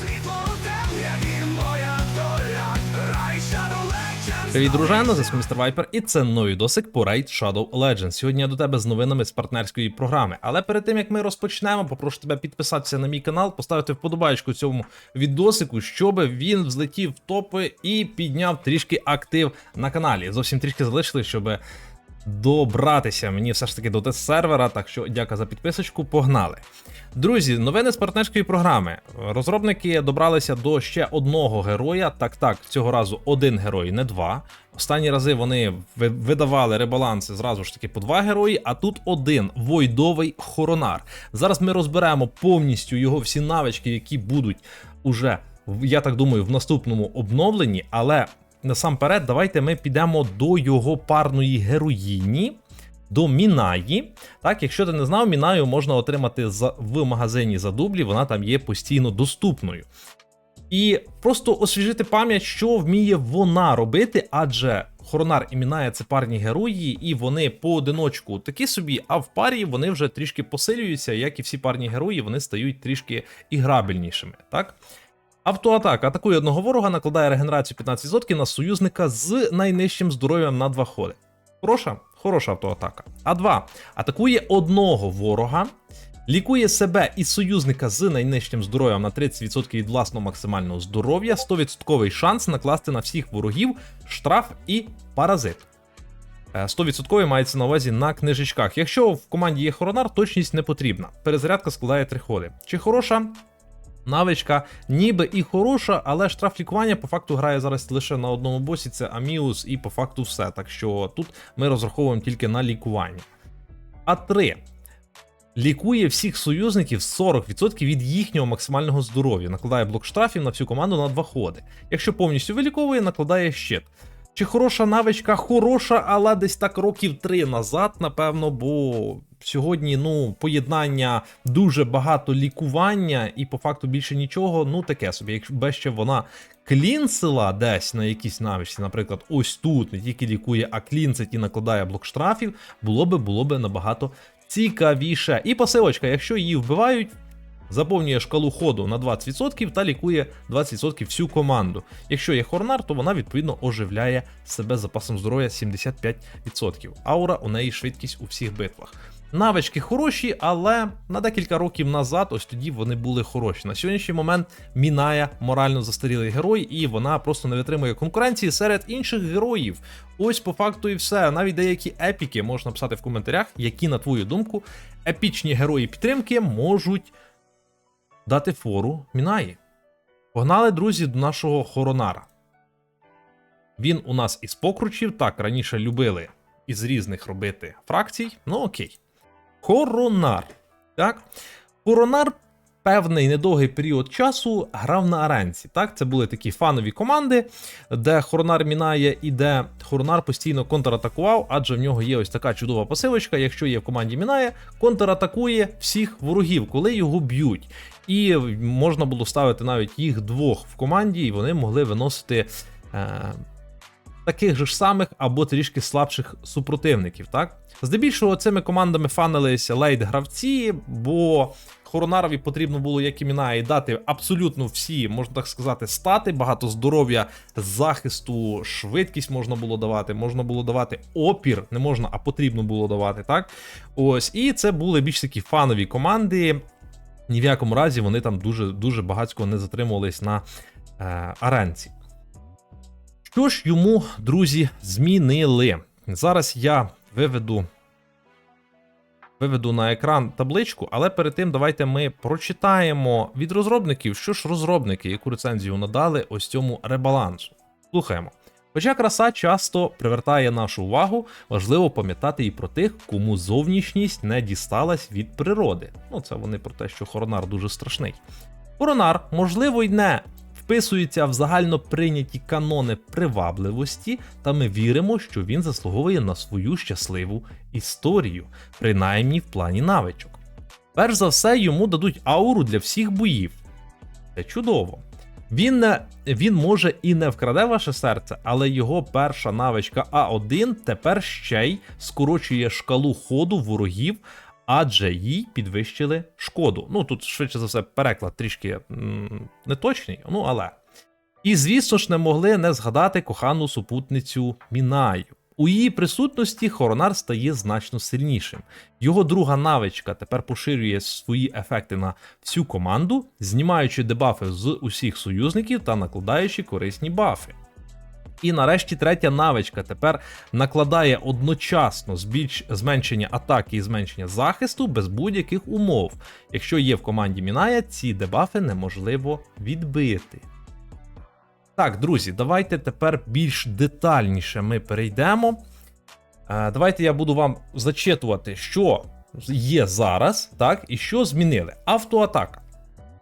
Світло темряві, моя доля, Рай Shadow Legends. Привіт, дружина, це містер Вайпер, і це новий досик по Raid Shadow Legends. Сьогодні я до тебе з новинами з партнерської програми. Але перед тим як ми розпочнемо, попрошу тебе підписатися на мій канал, поставити вподобайку цьому відосику, щоб він взлетів в топи і підняв трішки актив на каналі. Зовсім трішки залишили, щоб добратися мені все ж таки до тест сервера. Так що дяка за підписочку. Погнали. Друзі, новини з партнерської програми. Розробники добралися до ще одного героя. Так, так, цього разу один герой, не два. Останні рази вони видавали ребаланси зразу ж таки по два герої, а тут один войдовий хоронар. Зараз ми розберемо повністю його всі навички, які будуть уже, я так думаю, в наступному обновленні. Але насамперед, давайте ми підемо до його парної героїні до Мінаї. Так, якщо ти не знав, Мінаю можна отримати за, в магазині за дублі, вона там є постійно доступною. І просто освіжити пам'ять, що вміє вона робити, адже Хоронар і Міная це парні герої, і вони поодиночку такі собі, а в парі вони вже трішки посилюються, як і всі парні герої, вони стають трішки іграбельнішими. Так? Автоатака атакує одного ворога, накладає регенерацію 15% на союзника з найнижчим здоров'ям на два ходи. Хороша, хороша автоатака. А2 атакує одного ворога, лікує себе і союзника з найнижчим здоров'ям на 30% від власного максимального здоров'я, 100% шанс накласти на всіх ворогів штраф і паразит. Е, 100% мається на увазі на книжечках. Якщо в команді є хоронар, точність не потрібна. Перезарядка складає 3 ходи. Чи хороша? Навичка ніби і хороша, але штраф лікування по факту грає зараз лише на одному босі, це Аміус, і по факту все. Так що тут ми розраховуємо тільки на лікування. А3. Лікує всіх союзників 40% від їхнього максимального здоров'я, накладає блок штрафів на всю команду на два ходи. Якщо повністю виліковує, накладає щит. Чи хороша навичка? Хороша, але десь так років три назад, напевно, бо сьогодні ну, поєднання дуже багато лікування і по факту більше нічого, ну таке собі. Якби ще вона клінсила десь на якійсь навичці, наприклад, ось тут не тільки лікує, а клінцить і накладає блок штрафів, було би було би набагато цікавіше. І посилочка, якщо її вбивають, заповнює шкалу ходу на 20% та лікує 20% всю команду. Якщо є хорнар, то вона відповідно оживляє себе запасом здоров'я 75%. Аура у неї швидкість у всіх битвах. Навички хороші, але на декілька років назад, ось тоді вони були хороші. На сьогоднішній момент Міная морально застарілий герой, і вона просто не витримує конкуренції серед інших героїв. Ось по факту і все. Навіть деякі епіки можна написати в коментарях, які, на твою думку, епічні герої підтримки можуть дати фору Мінаї. Погнали, друзі, до нашого хоронара. Він у нас із покручів. Так, раніше любили із різних робити фракцій. Ну окей. Хоронар. Так. Хоронар певний недовгий період часу грав на аренці. Так, це були такі фанові команди, де Хоронар мінає і де Хоронар постійно контратакував, адже в нього є ось така чудова посилочка. Якщо є в команді мінає, контратакує всіх ворогів, коли його б'ють. І можна було ставити навіть їх двох в команді, і вони могли виносити. Е- Таких же ж самих або трішки слабших супротивників, так? Здебільшого цими командами фанилися лейт-гравці, бо Хоронарові потрібно було, як і Мінаї, дати абсолютно всі, можна так сказати, стати, багато здоров'я, захисту, швидкість можна було давати, можна було давати опір, не можна, а потрібно було давати, так? Ось, і це були більш такі фанові команди. Ні в якому разі вони там дуже дуже багатько не затримувались на е, аренці. Що ж йому, друзі, змінили? Зараз я виведу, виведу на екран табличку, але перед тим давайте ми прочитаємо від розробників, що ж розробники, яку рецензію надали ось цьому ребалансу. Слухаємо. Хоча краса часто привертає нашу увагу, важливо пам'ятати і про тих, кому зовнішність не дісталась від природи. Ну, це вони про те, що Хоронар дуже страшний. Хоронар, можливо, й не вписується в загально прийняті канони привабливості, та ми віримо, що він заслуговує на свою щасливу історію, принаймні в плані навичок. Перш за все, йому дадуть ауру для всіх боїв. Це чудово. Він, не, він може і не вкраде ваше серце, але його перша навичка А1 тепер ще й скорочує шкалу ходу ворогів, адже їй підвищили шкоду. Ну тут швидше за все переклад трішки неточний, ну але. І, звісно ж, не могли не згадати кохану супутницю Мінаю. У її присутності Хоронар стає значно сильнішим. Його друга навичка тепер поширює свої ефекти на всю команду, знімаючи дебафи з усіх союзників та накладаючи корисні бафи. І нарешті третя навичка тепер накладає одночасно збільш... зменшення атаки і зменшення захисту без будь-яких умов. Якщо є в команді Міная, ці дебафи неможливо відбити. Так, друзі, давайте тепер більш детальніше ми перейдемо. Е, Давайте я буду вам зачитувати, що є зараз, так, і що змінили. Автоатака.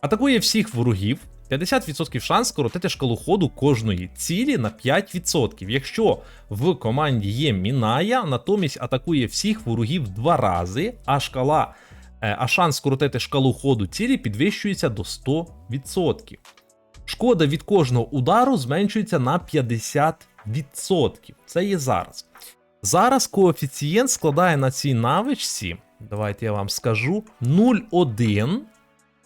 Атакує всіх ворогів. 50% шанс скоротити шкалу ходу кожної цілі на 5%. Якщо в команді є Міная, натомість атакує всіх ворогів два рази, а шкала, е, а шанс скоротити шкалу ходу цілі підвищується до 100%. Шкода від кожного удару зменшується на 50%. Це є зараз. Зараз коефіцієнт складає на цій навичці, давайте я вам скажу, 0,1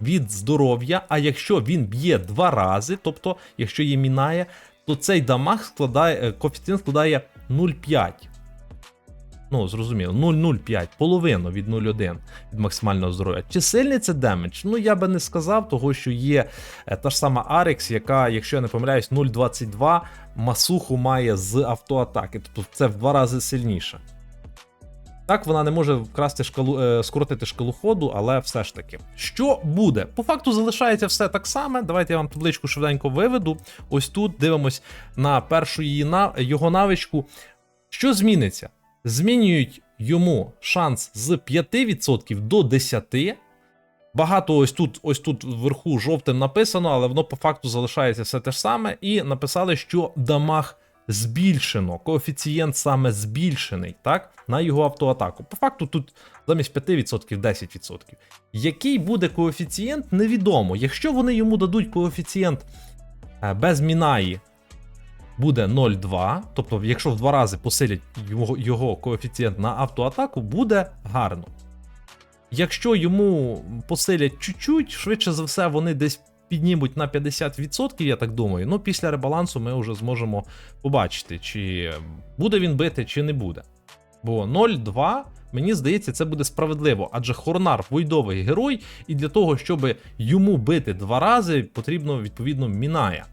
від здоров'я. А якщо він б'є два рази, тобто, якщо є мінає, то цей дамаг складає, е, коефіцієнт складає 0,5. Ну, зрозуміло, 0,05, половину від 0,1 від максимального здоров'я. Чи сильний це демедж? Ну, я би не сказав, того що є е, та ж сама Арекс, яка, якщо я не помиляюсь, 0,22 масуху має з автоатаки. Тобто це в два рази сильніше. Так, вона не може вкрасти шкалу, е, скоротити шкалу ходу, але все ж таки. Що буде? По факту залишається все так само. Давайте я вам табличку швиденько виведу. Ось тут дивимось на першу її на, його навичку. Що зміниться? Змінюють йому шанс з 5% до 10%. Багато ось тут, ось тут вверху жовтим написано, але воно по факту залишається все те ж саме. І написали, що дамаг збільшено, коефіцієнт саме збільшений, так, на його автоатаку. По факту тут замість 5% 10%. Який буде коефіцієнт, невідомо. Якщо вони йому дадуть коефіцієнт е, без мінаї буде 0,2, тобто, якщо в два рази посилять його, його коефіцієнт на автоатаку, буде гарно. Якщо йому посилять чуть-чуть, швидше за все, вони десь піднімуть на 50%, я так думаю. Ну, після ребалансу ми вже зможемо побачити, чи буде він бити, чи не буде. Бо 0,2, мені здається, це буде справедливо, адже Хорнар войдовий герой, і для того, щоб йому бити два рази, потрібно відповідно міная.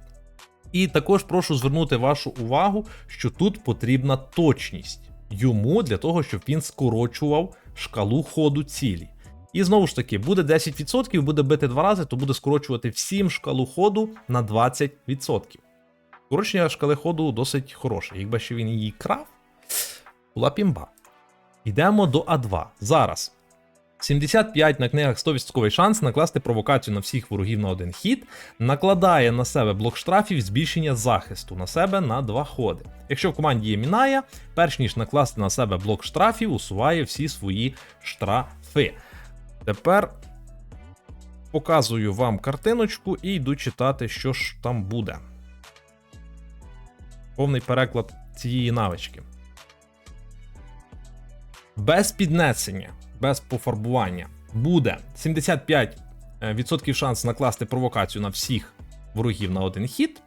І також прошу звернути вашу увагу, що тут потрібна точність йому для того, щоб він скорочував шкалу ходу цілі. І знову ж таки, буде 10%, буде бити два рази, то буде скорочувати всім шкалу ходу на 20%. Скорочення шкали ходу досить хороше. Якби ще він її крав, була пімба. Йдемо до А2. Зараз. 75 на книгах 100% шанс накласти провокацію на всіх ворогів на один хід, накладає на себе блок штрафів збільшення захисту на себе на два ходи. Якщо в команді є Міная, перш ніж накласти на себе блок штрафів, усуває всі свої штрафи. Тепер показую вам картиночку і йду читати, що ж там буде. Повний переклад цієї навички. Без піднесення, без пофарбування буде 75% шанс накласти провокацію на всіх ворогів на один хід.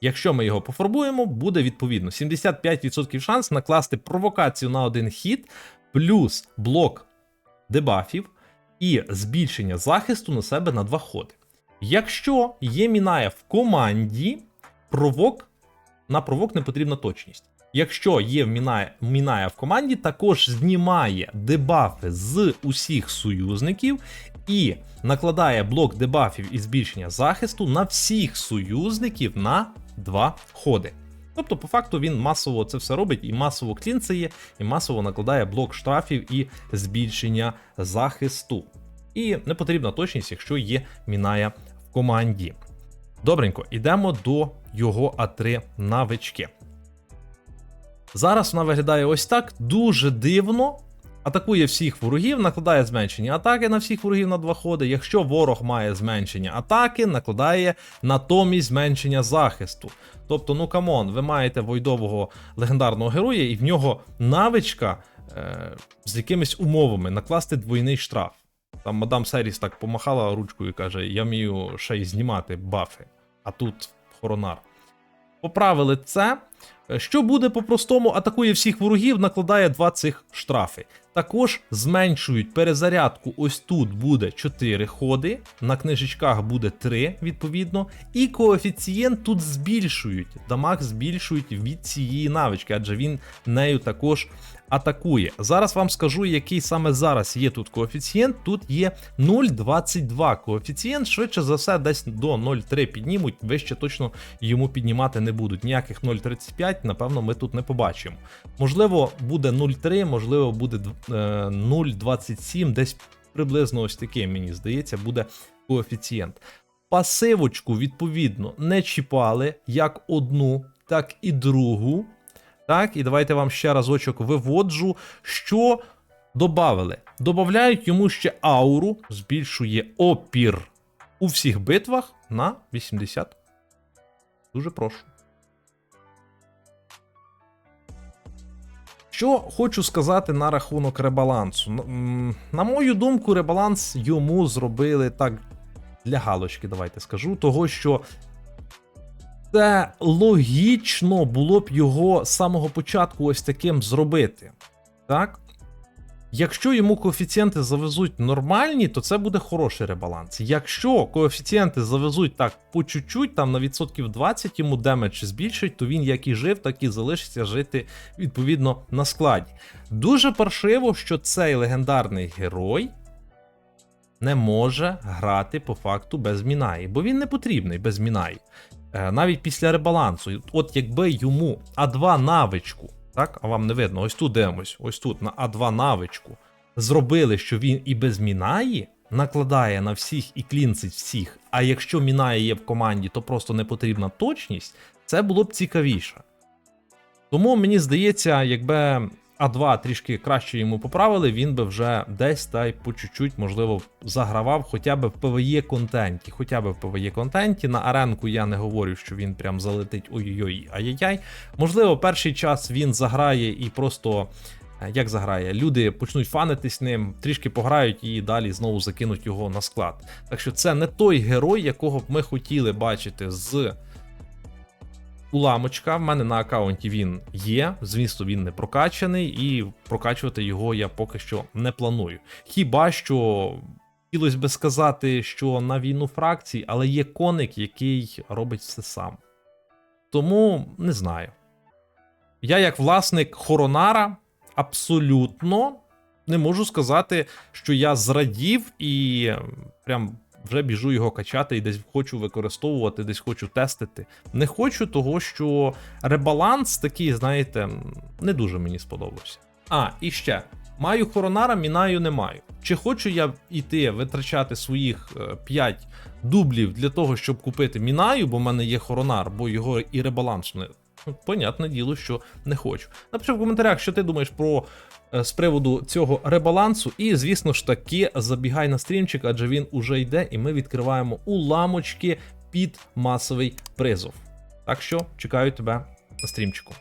Якщо ми його пофарбуємо, буде відповідно 75% шанс накласти провокацію на один хід, плюс блок дебафів і збільшення захисту на себе на два ходи. Якщо є Міная в команді, провок на провок не потрібна точність. Якщо є Міная, Міная в команді, також знімає дебафи з усіх союзників і накладає блок дебафів і збільшення захисту на всіх союзників на два ходи. Тобто, по факту, він масово це все робить і масово клінцеє, і масово накладає блок штрафів і збільшення захисту. І не потрібна точність, якщо є Міная в команді. Добренько, йдемо до його А3 навички. Зараз вона виглядає ось так, дуже дивно. Атакує всіх ворогів, накладає зменшення атаки на всіх ворогів на два ходи. Якщо ворог має зменшення атаки, накладає натомість зменшення захисту. Тобто, ну камон, ви маєте войдового легендарного героя, і в нього навичка е, з якимись умовами накласти двойний штраф. Там мадам Серіс так помахала ручкою і каже: Я вмію ще й знімати бафи, а тут хоронар. Поправили це. Що буде по-простому, атакує всіх ворогів, накладає два цих штрафи. Також зменшують перезарядку. Ось тут буде 4 ходи, на книжечках буде 3, відповідно. І коефіцієнт тут збільшують. Дамаг збільшують від цієї навички, адже він нею також атакує. Зараз вам скажу, який саме зараз є тут коефіцієнт. Тут є 0,22 коефіцієнт. Швидше за все, десь до 0,3 піднімуть, вище точно йому піднімати не будуть. Ніяких 0,35, напевно, ми тут не побачимо. Можливо, буде 0,3, можливо, буде е, 0,27, десь приблизно ось таке, мені здається, буде коефіцієнт. Пасивочку, відповідно, не чіпали як одну, так і другу. Так, і давайте вам ще разочок виводжу, що добавили. Добавляють йому ще ауру, збільшує опір у всіх битвах на 80. Дуже прошу. Що хочу сказати на рахунок ребалансу. На мою думку, ребаланс йому зробили так для галочки, давайте скажу, того що це логічно було б його з самого початку ось таким зробити. Так? Якщо йому коефіцієнти завезуть нормальні, то це буде хороший ребаланс. Якщо коефіцієнти завезуть так по чуть-чуть, там на відсотків 20 йому демедж збільшить, то він як і жив, так і залишиться жити відповідно на складі. Дуже паршиво, що цей легендарний герой не може грати по факту без Мінаї, бо він не потрібний без Мінаї. Е, Навіть після ребалансу, от якби йому А2 навичку, так, а вам не видно, ось тут дивимось, ось тут на А2 навичку, зробили, що він і без Мінаї накладає на всіх і клінцить всіх. А якщо Мінає є в команді, то просто не потрібна точність, це було б цікавіше. Тому мені здається, якби А2 трішки краще йому поправили, він би вже десь та й по чуть-чуть, можливо, загравав хоча б в PvE контенті. Хоча б в PvE контенті. На аренку я не говорю, що він прям залетить ой-ой-ой, ай-яй-яй. Можливо, перший час він заграє і просто. е, Як заграє, люди почнуть фанитись ним, трішки пограють і далі знову закинуть його на склад. Так що це не той герой, якого б ми хотіли бачити з уламочка. В мене на аккаунті він є. Звісно, він не прокачаний, і прокачувати його я поки що не планую. Хіба що хотілося би сказати, що на війну фракцій, але є коник, який робить все сам. Тому не знаю. Я, як власник Хоронара, абсолютно не можу сказати, що я зрадів і прям вже біжу його качати і десь хочу використовувати, десь хочу тестити. Не хочу, того що ребаланс такий, знаєте, не дуже мені сподобався. А, і ще. Маю хоронара, мінаю не маю. Чи хочу я йти витрачати своїх 5 дублів для того, щоб купити мінаю, бо в мене є хоронар, бо його і ребаланс не. Ну, Понятне діло, що не хочу. Напиши в коментарях, що ти думаєш про е, з приводу цього ребалансу. І, звісно ж таки, забігай на стрімчик, адже він уже йде, і ми відкриваємо уламочки під масовий призов. Так що чекаю тебе на стрімчику.